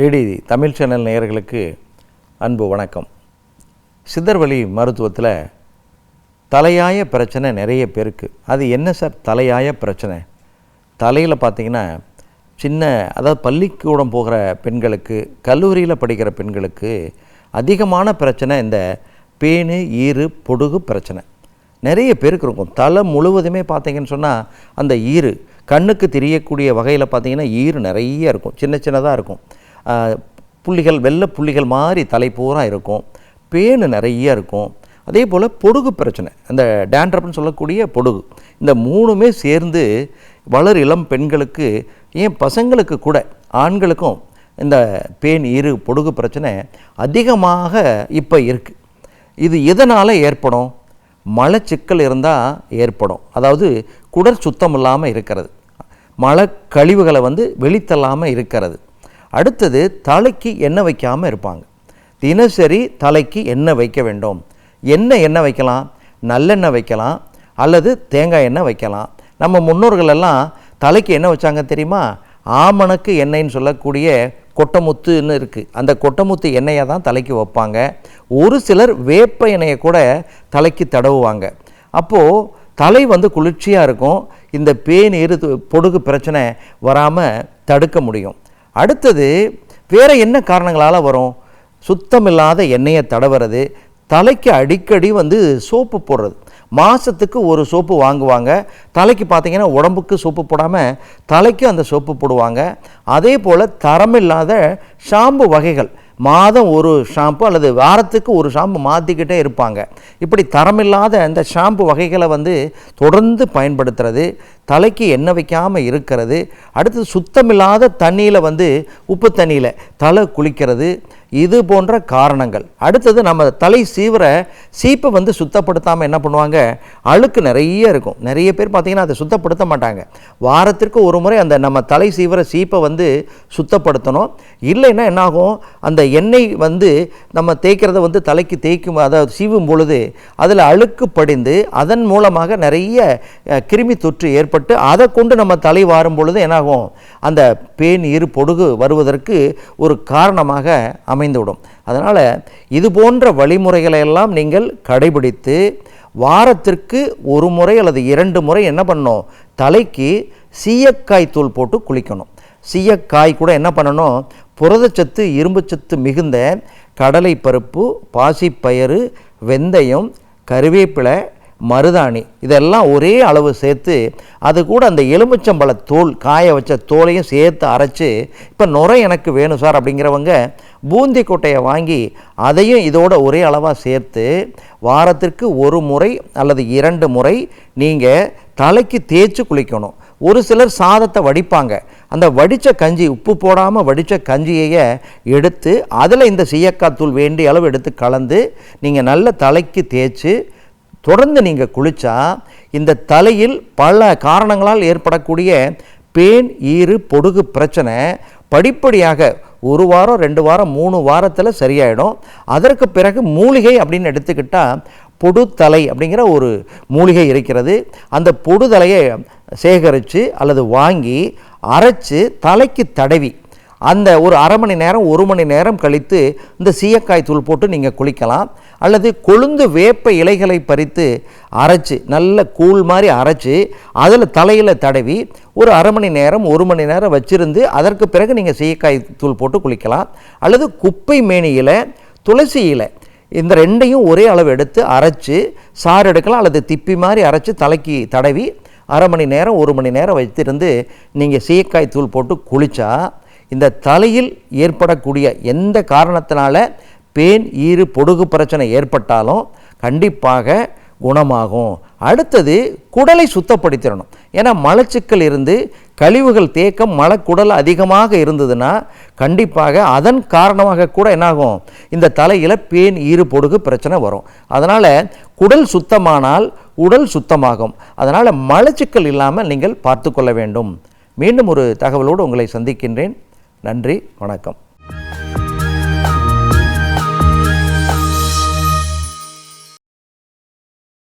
DD Tamil channel நேயர்களுக்கு அன்பு வணக்கம். சித்தர்வழி மருத்துவத்தில் தலையாய பிரச்சனை நிறைய பேருக்கு. அது என்ன சார் தலையாய பிரச்சனை? தலையில் பார்த்தீங்கன்னா சின்ன அதாவது பள்ளிக்கூடம் போகிற பெண்களுக்கு கல்லூரியில் படிக்கிற பெண்களுக்கு அதிகமான பிரச்சனை இந்த பேனு ஈறு பொடுகு பிரச்சனை. நிறைய பேருக்கு இருக்கும். தலை முழுவதுமே பார்த்தீங்கன்னு சொன்னால் அந்த ஈறு. கண்ணுக்கு தெரியக்கூடிய வகையில் பார்த்திங்கன்னா ஈறு நிறைய இருக்கும். சின்ன சின்னதாக இருக்கும். புள்ளிகள் வெள்ளை புள்ளிகள் மாதிரி தலை பூரா இருக்கும். பேனு நிறைய இருக்கும். அதே போல் பொடுகு பிரச்சனை. அந்த டேண்ட்ரப்னு சொல்லக்கூடிய பொடுகு. இந்த மூணுமே சேர்ந்து வளர் இளம் பெண்களுக்கு ஏன் பசங்களுக்கு கூட ஆண்களுக்கும் இந்த பேன் இரு பொடுகு பிரச்சனை அதிகமாக இப்போ இருக்குது இது எதனால் ஏற்படும்? மலச்சிக்கல் இருந்தால் ஏற்படும். அதாவது குடற் சுத்தம் இல்லாமல் இருக்கிறது. மழை கழிவுகளை வந்து வெளித்தள்ளாமல் இருக்கிறது. அடுத்தது தலைக்கு எண்ணெய் வைக்காமல் இருப்பாங்க. தினசரி தலைக்கு எண்ணெய் வைக்க வேண்டும். எண்ணெய் எண்ணெய் வைக்கலாம்? நல்லெண்ணெய் வைக்கலாம். அல்லது தேங்காய் எண்ணெய் வைக்கலாம். நம்ம முன்னோர்கள் எல்லாம் தலைக்கு எண்ணெய் வச்சாங்க தெரியுமா? ஆமணக்கு எண்ணெய்ன்னு சொல்லக்கூடிய கொட்டமுத்துன்னு இருக்குது அந்த கொட்டமுத்து எண்ணெயை தான் தலைக்கு வைப்பாங்க. ஒரு சிலர் வேப்ப எண்ணெயை கூட தலைக்கு தடவுவாங்க. அப்போது தலை வந்து குளிர்ச்சியாக இருக்கும். இந்த பேன் இரு பொடுகு பிரச்சனை வராமல் தடுக்க முடியும். அடுத்தது வேறு என்ன காரணங்களால் வரும்? சுத்தமில்லாத எண்ணெயை தடவுறது தலைக்கு அடிக்கடி வந்து சோப்பு போடுறது. மாதத்துக்கு ஒரு சோப்பு வாங்குவாங்க. தலைக்கு பார்த்திங்கன்னா உடம்புக்கு சோப்பு போடாமல் தலைக்கு அந்த சோப்பு போடுவாங்க. அதே போல் தரமில்லாத ஷாம்பு வகைகள். மாதம் ஒரு ஷாம்பு அல்லது வாரத்துக்கு ஒரு ஷாம்பு மாற்றிக்கிட்டே இருப்பாங்க. இப்படி தரமில்லாத அந்த ஷாம்பு வகைகளை வந்து தொடர்ந்து பயன்படுத்துறது தலைக்கு எண்ணெய் வைக்காமல் இருக்கிறது அடுத்து சுத்தமில்லாத தண்ணியில் வந்து உப்பு தண்ணியில் தலை குளிக்கிறது இது போன்ற காரணங்கள். அடுத்தது நம்ம தலை சீவிர சீப்பை வந்து சுத்தப்படுத்தாமல் என்ன பண்ணுவாங்க? அழுக்கு நிறைய இருக்கும். நிறைய பேர் பார்த்திங்கன்னா அதை சுத்தப்படுத்த மாட்டாங்க. வாரத்திற்கு ஒரு முறை அந்த நம்ம தலை சீவிர சீப்பை வந்து சுத்தப்படுத்தணும். இல்லைன்னா என்னாகும்? அந்த எண்ணெய் வந்து நம்ம தேய்க்கிறத வந்து தலைக்கு தேய்க்கும் அதாவது சீவும் பொழுது அதில் அழுக்கு படிந்து அதன் மூலமாக நிறைய கிருமி தொற்று ஏற்பட்டு அதை கொண்டு நம்ம தலை வாரும் பொழுது என்னாகும்? அந்த பேன் இரு பொடுகு வருவதற்கு ஒரு காரணமாக அமைந்துவிடும். அதனால் இது போன்ற வழிமுறைகளை எல்லாம் நீங்கள் கடைபிடித்து வாரத்திற்கு ஒரு முறை அல்லது இரண்டு முறை என்ன பண்ணணும்? தலைக்கு சீயக்காய் தூள் போட்டு குளிக்கணும். சீயக்காய் கூட என்ன பண்ணணும்? புரதச்சத்து இரும்புச்சத்து மிகுந்த கடலை பருப்பு பாசிப்பயறு வெந்தயம் கருவேப்பிலை மருதாணி. இதெல்லாம் ஒரே அளவு சேர்த்து அது கூட அந்த எலுமிச்சம்பழ தோல் காய வச்ச தோலையும் சேர்த்து அரைச்சி இப்போ நுரை எனக்கு வேணும் சார் அப்படிங்கிறவங்க பூந்தி கொட்டையை வாங்கி அதையும் இதோட ஒரே அளவாக சேர்த்து வாரத்திற்கு ஒரு முறை அல்லது இரண்டு முறை நீங்கள் தலைக்கு தேய்ச்சி குளிக்கணும். ஒரு சிலர் சாதத்தை வடிப்பாங்க. அந்த வடித்த கஞ்சி உப்பு போடாமல் வடித்த கஞ்சியையே எடுத்து அதில் இந்த சீயக்காய் தூள் வேண்டிய அளவு எடுத்து கலந்து நீங்கள் நல்ல தலைக்கு தேய்ச்சி தொடர்ந்து நீங்கள் குளித்தா இந்த தலையில் பல காரணங்களால் ஏற்படக்கூடிய பேன் ஈறு பொடுகு பிரச்சனை படிப்படியாக ஒரு வாரம் ரெண்டு வாரம் மூணு வாரத்தில் சரியாயிடும். அதற்கு பிறகு மூலிகை அப்படின்னு எடுத்துக்கிட்டால் பொடுத்தலை அப்படிங்கிற ஒரு மூலிகை இருக்கிறது. அந்த பொடுதலையை சேகரித்து அல்லது வாங்கி அரைச்சு தலைக்கு தடவி அந்த ஒரு அரை மணி நேரம் ஒரு மணி நேரம் கழித்து இந்த சீயக்காய் தூள் போட்டு நீங்கள் குளிக்கலாம். அல்லது கொழுந்து வேப்ப இலைகளை பறித்து அரைச்சு நல்ல கூழ் மாதிரி அரைச்சி அதில் தலையில் தடவி ஒரு அரை மணி நேரம் ஒரு மணி நேரம் வச்சிருந்து அதற்கு பிறகு நீங்கள் சீயக்காய் தூள் போட்டு குளிக்கலாம். அல்லது குப்பை மேனியில் துளசி இலை இந்த ரெண்டையும் ஒரே அளவு எடுத்து அரைச்சு சாறு எடுக்கலாம். அல்லது திப்பி மாதிரி அரைச்சி தலைக்கு தடவி அரை மணி நேரம் ஒரு மணி நேரம் வைத்திருந்து நீங்கள் சீயக்காய் தூள் போட்டு குளித்தா இந்த தலையில் ஏற்படக்கூடிய எந்த காரணத்தினால பேன் ஈறு பொடுகு பிரச்சனை ஏற்பட்டாலும் கண்டிப்பாக குணமாகும். அடுத்தது குடலை சுத்தப்படுத்திடணும். ஏன்னா மலச்சிக்கல் இருந்து கழிவுகள் தேக்கம் மலக்குடல் அதிகமாக இருந்ததுன்னா கண்டிப்பாக அதன் காரணமாக கூட என்னாகும்? இந்த தலையில் பேன் ஈறு பொடுகு பிரச்சனை வரும். அதனால் குடல் சுத்தமானால் உடல் சுத்தமாகும். அதனால் மலச்சிக்கல் இல்லாமல் நீங்கள் பார்த்து கொள்ள வேண்டும். மீண்டும் ஒரு தகவலோடு உங்களை சந்திக்கின்றேன். நன்றி வணக்கம்.